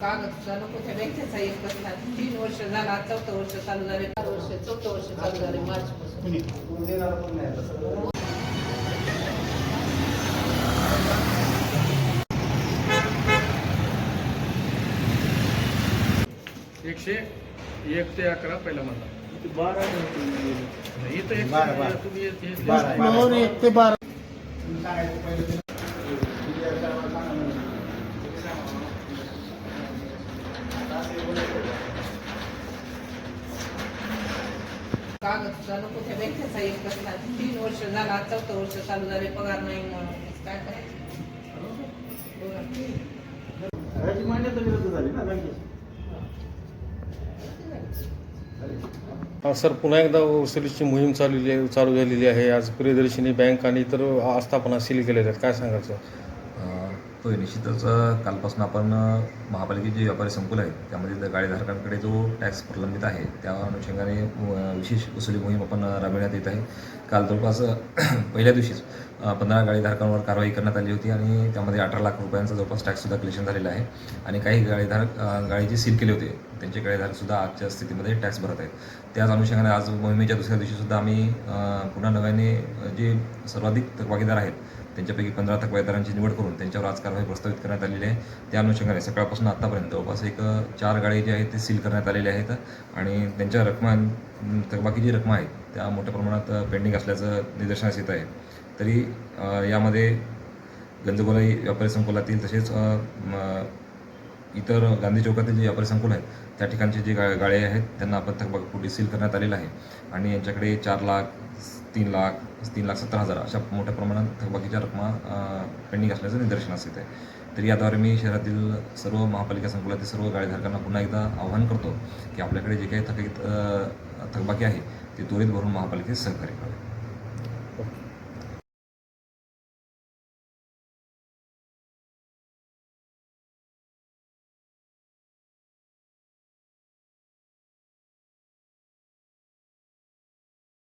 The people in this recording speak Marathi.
कागद नको त्या बँकेचा एक कसला तीन वर्ष झाला चौथं वर्ष चालू झाले चार वर्ष चौथं वर्ष चालू झाले मार्च पासून. एकशे एक ते अकरा पहिला म्हणला बारा इथं. तुम्ही एक- बारा. एक ते बारा. कागद नको त्या बँकेचा एक कसला. तीन वर्ष झाला आज चौथं वर्ष चालू झाले पगार नाही म्हणून. काय करायचं? बघा. याची मान्यता विरुद्ध झाली ना बँकेची? सर पुन्हा एकदा वसुलीची मोहीम चाललेली आहे चालू झालेली आहे. आज प्रियदर्शिनी बँक आणि इतर आस्थापना सील केलेल्या आहेत. काय सांगायचं तो निश्चितच कालपासून आपण महापालिकेचे जे व्यापारी संकुल आहेत त्यामध्ये गाडीधारकांकडे जो टॅक्स प्रलंबित आहे त्या अनुषंगाने विशेष वसुली मोहीम आपण राबविण्यात येत आहे. काल जवळपास पहिल्या दिवशीच पंधरा गाडीधारकांवर कारवाई करण्यात आली होती आणि त्यामध्ये अठरा लाख रुपयांचा जवळपास टॅक्ससुद्धा कलेक्शन झालेला आहे आणि काही गाडीधारक गाडी जे सील केले होते. त्यांचे गाडीधारकसुद्धा आजच्या स्थितीमध्ये टॅक्स भरत आहेत. त्याच अनुषंगाने आज मोहिमेच्या दुसऱ्या दिवशीसुद्धा आम्ही पुन्हा नव्याने जे सर्वाधिक थकबाकीदार आहेत त्यांच्यापैकी पंधरा थकबाकीदारांची निवड करून त्यांच्यावर आज कारवाई प्रस्तावित करण्यात आलेली आहे. त्या अनुषंगाने सकाळपासून आत्तापर्यंत जवळपास एक चार गाडी जे आहेत ते सील करण्यात आलेले आहेत आणि त्यांच्या रकमा थकबाकी जी रकमा आहेत त्या मोठ्या प्रमाणात पेंडिंग असल्याचं निदर्शनास येत आहे. तरी यामध्ये गंजगोलाई व्यापारी संकुलातील तसेच इतर गांधी चौकातील जे व्यापारी संकुल आहेत त्या ठिकाणचे जे गा गाळे आहेत त्यांना आपण थकबाकी सील करण्यात आलेलं आहे. आणि यांच्याकडे चार लाख तीन लाख तीन लाख सत्तर हजार अशा मोठ्या प्रमाणात थकबाकीच्या रकमा पेंडिंग असल्याचं निदर्शनास येत आहे तरी याद्वारे मी शहरातील सर्व महापालिका संकुलातील सर्व गाळेधारकांना पुन्हा एकदा आवाहन करतो की आपल्याकडे जे काही थकीत थकबाकी आहे ते त्वरित भरून महापालिकेत सहकार्य करावे.